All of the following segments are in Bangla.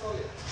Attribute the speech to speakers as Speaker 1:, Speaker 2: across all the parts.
Speaker 1: solid.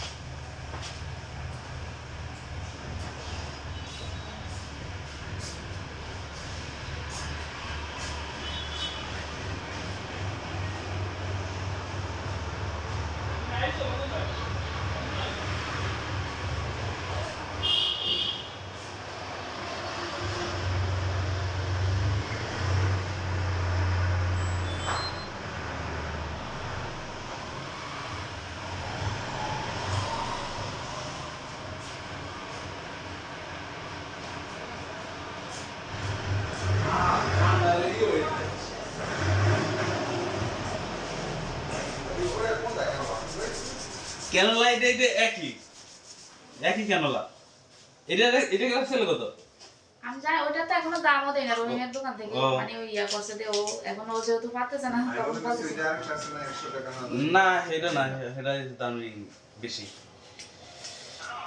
Speaker 1: ক্যানোলা এটা এটা একই? একই ক্যানোলা এটা এটা কত?
Speaker 2: আমি জানি ওটা তো এখনও দামও দেয় না রহিমের দোকান থেকে। মানে ওই ইয়া করছে যে ও এখন ও যেহেতু পারতেছে না তখন।
Speaker 1: না এটা না এটা দামি বেশি।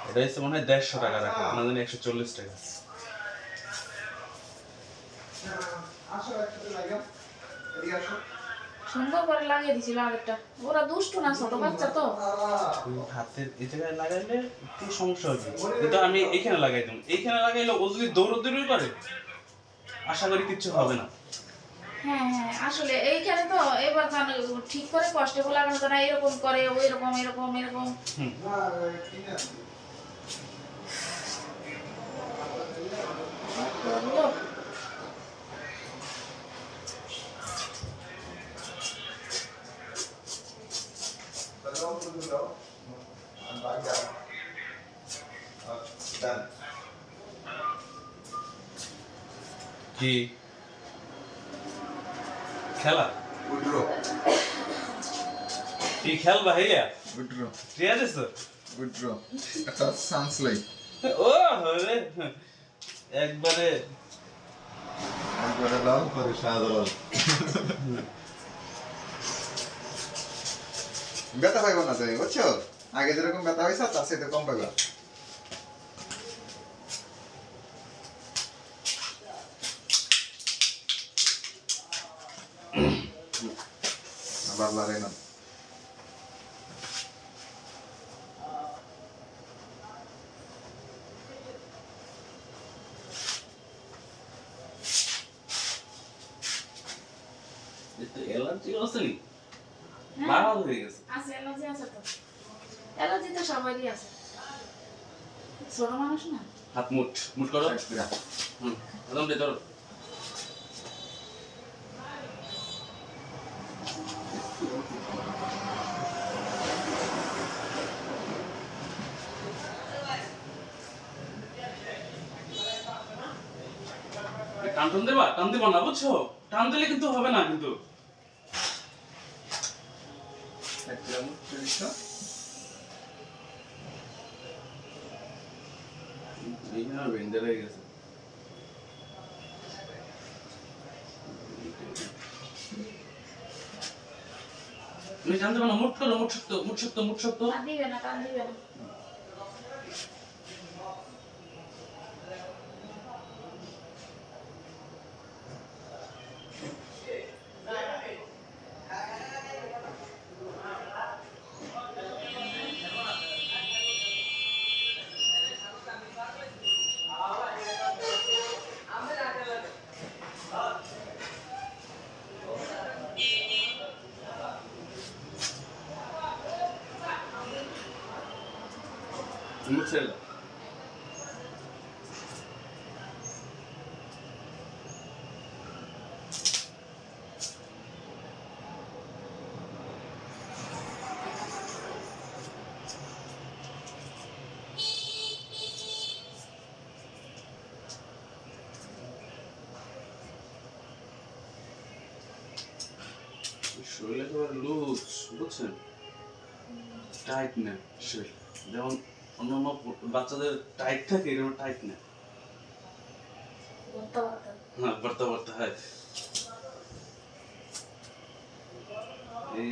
Speaker 1: এটা হচ্ছে মনে হয় দেড়শো টাকা রাখে না জানি একশো চল্লিশ টাকা।
Speaker 2: সুন্দর করে লাগিয়ে দিছিল আগেরটা ওরা দুষ্টু না ছোট বাচ্চা তো।
Speaker 1: এই জায়গায় লাগাইলে একটু সমস্যা হবে কিন্তু আমি এইখানে লাগাই দেবো। এইখানে লাগাইলে ও যদি দৌড়দৌড়ি করে আশা করি কিচ্ছু হবে না।
Speaker 2: হ্যাঁ হ্যাঁ আসলে এইখানে তো এবার ঠিক করে কষ্টে লাগানো তো না এরকম করে ওই রকম এরকম। এরকম
Speaker 1: কি? খেলা? কি খেলবা হেয়া ঠিক আছে তো ও হরে একবারে।
Speaker 3: ব্যথা পাইব না তুমি বুঝছ? আগে যেরকম ব্যথা হয়েছে তার সাথে কম পাইবা।
Speaker 1: একটু অ্যালার্জি আছে নি?
Speaker 2: হ্যাঁ,
Speaker 1: লাল হয়ে গেছে।
Speaker 2: আছে অ্যালার্জি আছে তো। সবারই আছে। ছোট মানুষ না?
Speaker 1: হাত মুঠ। মুঠ করে। হুম একদম দে ধরো টান দেবা টান দেবা না, বুঝছ? টান দিলে কিন্তু হবে না কিন্তু। তুমি জানতে পারো মুঠ করো মুঠ শক্ত মুঠ শক্ত মুঠ শক্ত মুঠ ছেড়ে দাও শরীর একেবারে লুজ বুঝছেন? টাইট না শরীর যেমন অন্যান্য বাচ্চাদের টাইট থাকে এরকম টাইট না হ্যাঁ বার্তা বার্তা হয়। এই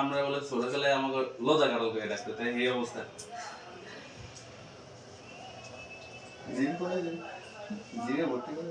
Speaker 1: আমরা বলে ছোটকালে আমাকে লজা কাটাল করে ডাকতো তাই এই অবস্থা।
Speaker 3: জিম করে জিমে ভর্তি করে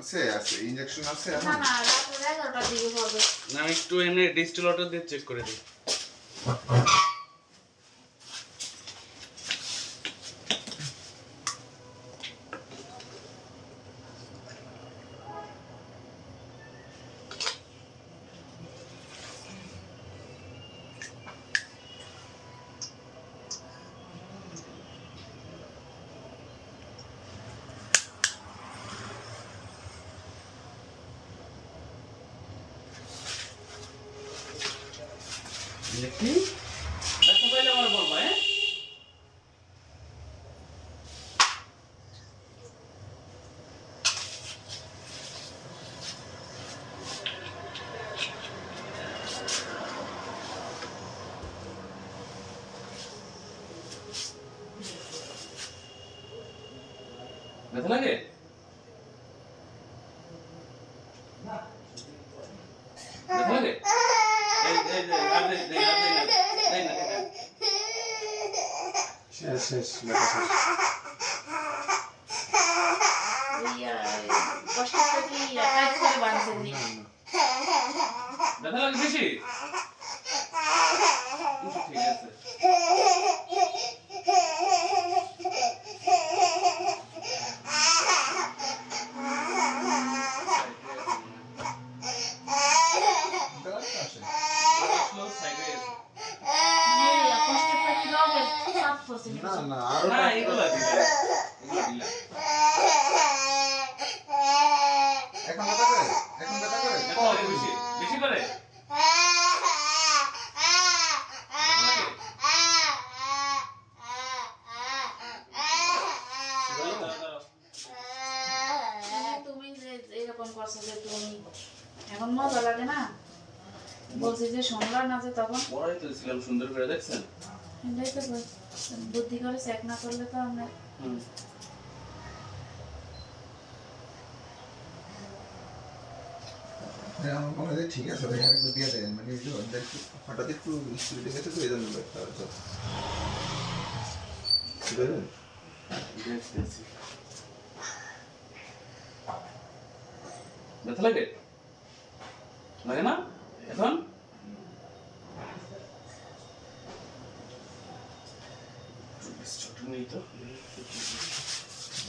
Speaker 3: আছে আছে ইনজেকশন আছে
Speaker 2: না না রাত্রে দরকার দিকে হবে।
Speaker 1: না আমি একটু এমনি ডিস্টিল ওয়াটার দিয়ে চেক করে দিই। ব্যথা পাইলে আমার বলবা হ্যাঁ? ব্যথা লাগে ব্যথা লাগে এই এই এই আর দেই দেই আর দেই না দেই না
Speaker 3: শেষ শেষ ব্যথা শেষ
Speaker 2: ওই আহ, কষ্টটা কি টাইট করে বাঁধছেন নি
Speaker 1: ব্যথা লাগে বেশি উফ, ঠিক আছে
Speaker 3: ব্যথা আছে
Speaker 1: আসলো সাইডে আছে।
Speaker 2: এই কষ্টটা কি হবে সাত পার্সেন্ট
Speaker 3: না না আরও
Speaker 1: না এগুলা
Speaker 3: এখন ব্যথা করে এখন ব্যথা করে
Speaker 1: বেশি বেশি করে
Speaker 2: মজা লাগে না বলছি যে শুনলা না যে তখন
Speaker 1: পড়াই তো ছিলাম সুন্দর করে দেখছেন
Speaker 2: এটাই তো। বুদ্ধি করে চেক না করলে তো আমরা
Speaker 3: হ্যাঁ, আমার মনে হয় ঠিক আছে দিয়ে দেন মানে হঠাৎ একটু স্পিডে গেছে তো এই জন্য ব্যথা হচ্ছে ঠিক আছে
Speaker 1: দেখছি, দেখছি। ব্যথা লাগে লাগে না এখন ছোট নেই তো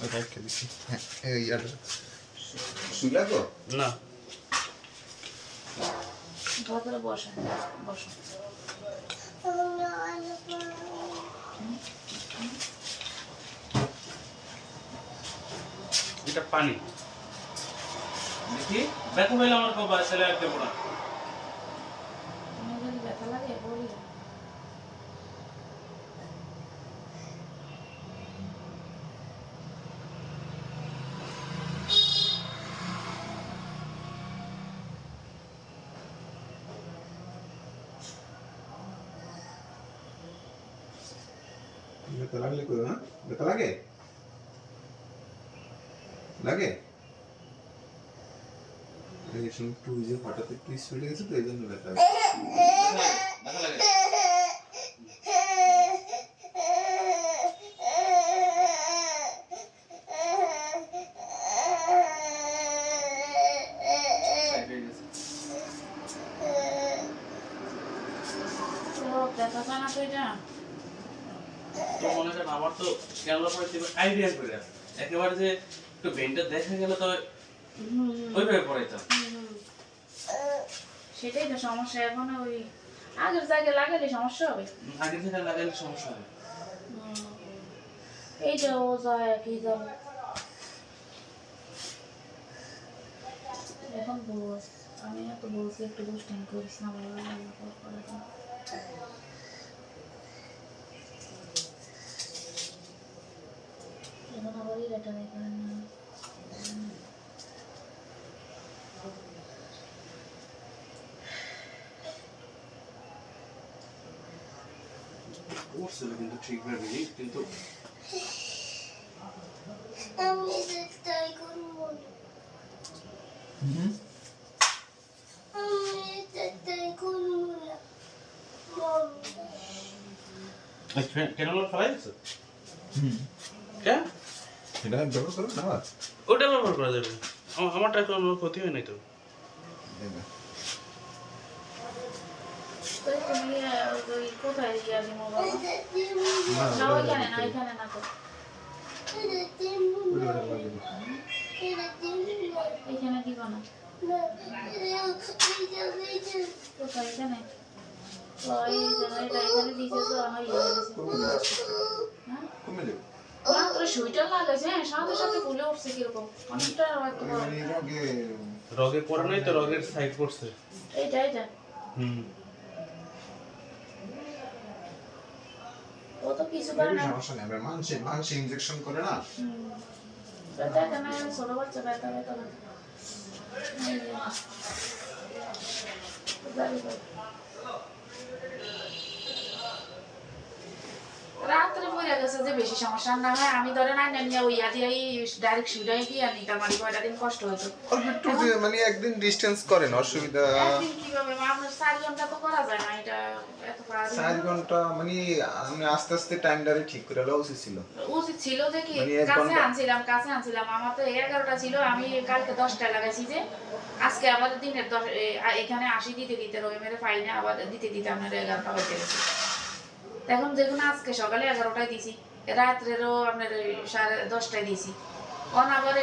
Speaker 3: ওটা একটা হ্যাঁ এই আর শুইলা গো
Speaker 1: না
Speaker 2: ভদ্র বসো বসো।
Speaker 1: এটা পানি। দেখি? ব্যথা পাইলে আমার কবা ছেলে আর দেবো না
Speaker 2: তোমার যদি ব্যথা লাগে বলি
Speaker 3: ব্যথা লাগলে কই হ্যাঁ ব্যথা লাগে লাগে এই সময় একটু যে হঠাৎ একটু স্পিডে গেছে তো এই জন্য ব্যথা।
Speaker 1: লাগে ব্যথা লাগে হয়ে
Speaker 2: না তো
Speaker 1: মনে করেন আমার তো ক্যামেরা পরে আইডিয়া করে একেবারে যে একটু ভেন্টটা দেখা গেলে তো ওইভাবে পড়াইতাম।
Speaker 2: সেটাই তো সমস্যা এখন ওই আগের জায়গায় লাগালে সমস্যা হবে।
Speaker 1: আগে থেকে লাগালে সমস্যা হবে।
Speaker 2: এই যে ও যায় কি যাবে এখন বস আমি এত বলছি একটু দুষ্টামি করিস না বলে রান্না কর করে দাও। এখন আবার এটা দেখেন না
Speaker 1: পড়ছিল কিন্তু ঠিকভাবে কিন্তু
Speaker 4: আমি চেষ্টাই করব না। আমি চেষ্টাই করব না। মম,
Speaker 1: কেন ফেলাই দিচ্ছে কেন
Speaker 3: এটা ব্যবহার করো না আবার?
Speaker 1: ওটা ব্যবহার করা যাবে আমার আমারটা কোনো ক্ষতি হয় নাই তো।
Speaker 2: তো। ওই
Speaker 4: এটা দিব।
Speaker 3: না,
Speaker 2: তো কোথায় এখানে? ও এই জন্য এটা এখানে দিছে তো আমার ইয়ে
Speaker 3: কমে যাবে।
Speaker 2: মাত্র সুইটার লাগাইছে হ্যাঁ সাথে সাথে ফুলে উঠছে কীরকম। অনেকটা হয়তো
Speaker 3: ওই মানে এর আগে
Speaker 1: রগে পড়ে নাই তো রগের সাইড পড়ছে
Speaker 2: এইটা এইটা।
Speaker 1: হুম।
Speaker 2: ও তো কিছু
Speaker 3: এর
Speaker 2: না।
Speaker 3: সমস্যা নেই, আমরা ইনজেকশন করে না।
Speaker 2: হুম। কেন ছোট বাচ্চা ব্যথা। রাত্রে পড়ে গেছে যে বেশি সমস্যা না হয়। আমি ধরে না নিয়ে ওই আদি ডাইরেক্ট শুটাই দিয়ে আনি তার মানে কয়টা দিন কষ্ট হতো
Speaker 3: অল্প একটু মানে একদিন ডিস্টেন্স করেন অসুবিধা
Speaker 2: একদিন কীভাবে? আপনার চার ঘণ্টা তো করা যায় না এটা এত পারা যায়
Speaker 3: ঘণ্টা মানে আমি আস্তে আস্তে টাইমটারে ঠিক করে উচিত ছিল।
Speaker 2: উচিত ছিল যে কি
Speaker 3: মানে
Speaker 2: কাছে আনছিলাম কাছে আনছিলাম। আমার তো এগারোটা ছিল আমি কালকে দশটায় লাগাইছি যে আজকে আবার দিনের দশ এ, আ- এখানে আশি দিতে দিতে মেরে পাই আবার দিতে দিতে এগারোটা হয়ে গেছে। এখন দেখুন আজকে সকালে এগারোটায় দিছি রাত্রেরও আপনার ওই সাড়ে দশটায় দিছি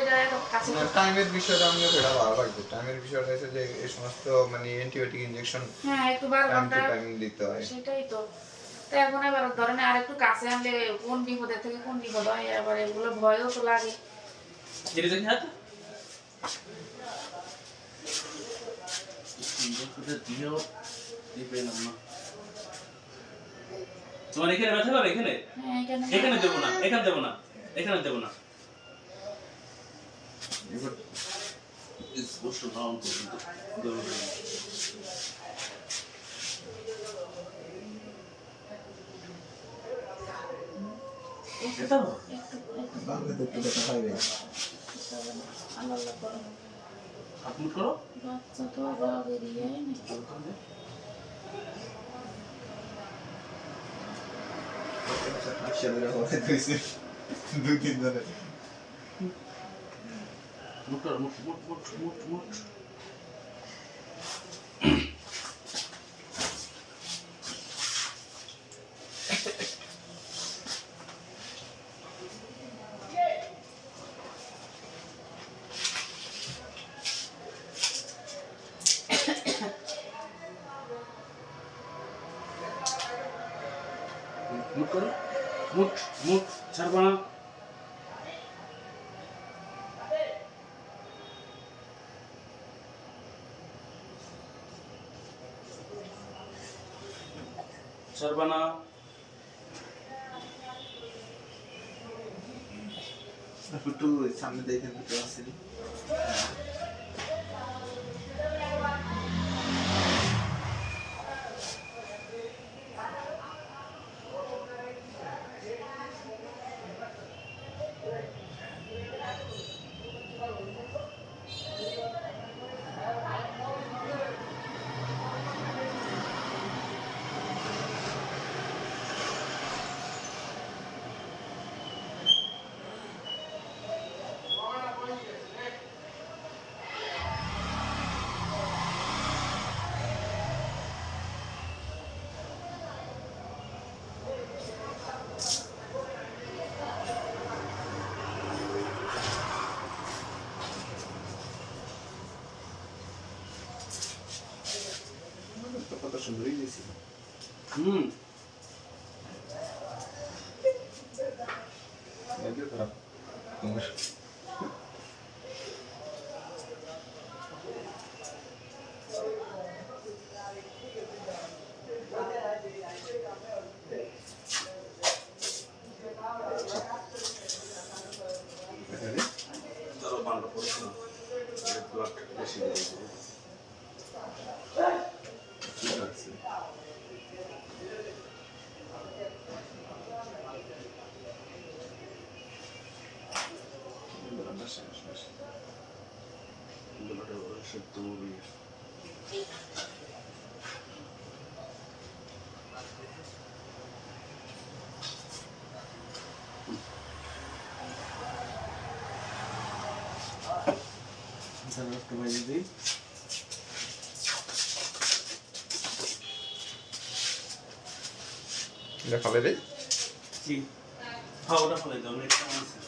Speaker 2: এটা এত কাছে
Speaker 3: টাইমের বিষয়টা আমি এটা ভালো লাগবে টাইমের বিষয়টা হচ্ছে যে এই সমস্ত মানে অ্যান্টিবায়োটিক ইনজেকশন
Speaker 2: হ্যাঁ একটু বারো ঘণ্টা
Speaker 3: টাইম দিতে হয়।
Speaker 2: সেটাই তো। তো এখন এবার ধরেন আর একটু কাছে আনলে কোন বিপদের থেকে কোন বিপদ হয়? এবার এগুলো ভয়ও তো লাগে।
Speaker 1: হাত। না। তোমার এখানে ব্যথা করে এখানে?
Speaker 2: হ্যাঁ এখানে
Speaker 1: দেবো না এখানে দেবো না এখানে দেবো না। এবার স্পষ্ট না অন্ত কিন্তু দেবো না। এটা
Speaker 2: একটু একটু।
Speaker 3: বাংলাতে একটু দেখা পাইবে।
Speaker 2: আল্লাহ আল্লাহ করো।
Speaker 1: আপলোড করো
Speaker 2: বাচ্চা তো রগে দিয়ে
Speaker 1: Känner du av det? Du gnuggar det. Bort, bort, bort. ছাড়বা না
Speaker 3: একটু সামনে দেখেন দুটো আছে কত সুন্দরই দিয়েছিল
Speaker 1: হুম
Speaker 3: একদম খারাপ তোমার
Speaker 1: ধরো বান্ডা পড়ছে ব্লাড বেশি দিয়েছে
Speaker 3: ঠিক আছে
Speaker 1: সত্য মুরগি তাহলে একটু বাইরে দিই
Speaker 3: এটা ফলে রে
Speaker 1: কি খাওয়াটা ফেলে দাও নেক্সট টাইম আছে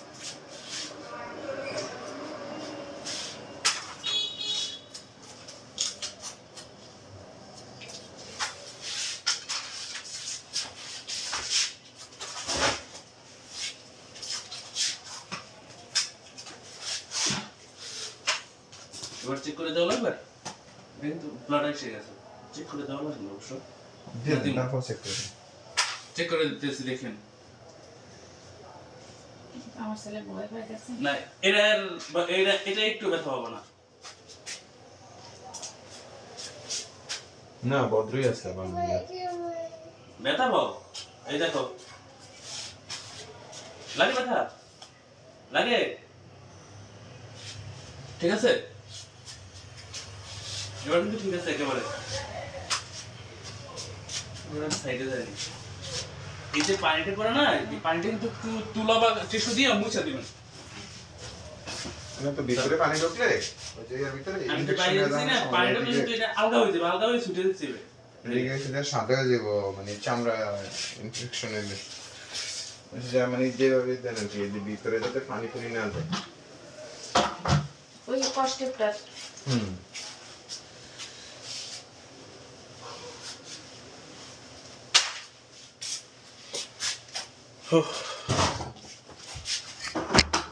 Speaker 1: এবার চেক করে দেওয়া লাগবে কিন্তু ব্লাড চেক করে দেওয়া লাগবে অবশ্য
Speaker 3: দিয়ে
Speaker 1: দিন।
Speaker 3: তারপর চেক করে দিন।
Speaker 1: চেক করে দিতেছি দেখেন
Speaker 2: আমার ছেলে ভয় পাই গেছে
Speaker 1: না এটা এটা এটা একটু ব্যথা হবে না
Speaker 3: না ভদ্রই আছে আমার
Speaker 1: ব্যথা পাও এই দেখো লাগে ব্যথা লাগে ঠিক আছে এবার কিন্তু ঠিক আছে একেবারে। সাইডে যায়নি এই যে পানিটা পড়ে না এই পানিটা কিন্তু তুলা বা টিস্যু দিয়ে মুছে দিবেন।
Speaker 3: তো ভিতরে পানি ঢুকলে ওই জায়গার ভিতরে
Speaker 1: আমি তো
Speaker 3: ইনফেকশন
Speaker 1: বাইরে
Speaker 3: হয়ে
Speaker 1: দিচ্ছি না
Speaker 3: যাওয়ার
Speaker 1: পানিটা কিন্তু এটা আলগা হয়ে যাবে আলগা হয়ে ছুটে দিচ্ছে
Speaker 3: এদিকে হয়ে যাব মানে চামড়া ইনফেকশন যা মানে যেভাবে যে ভিতরে যাতে পানি পুরি না যায়।
Speaker 2: ওই
Speaker 3: হুম।
Speaker 1: Oh.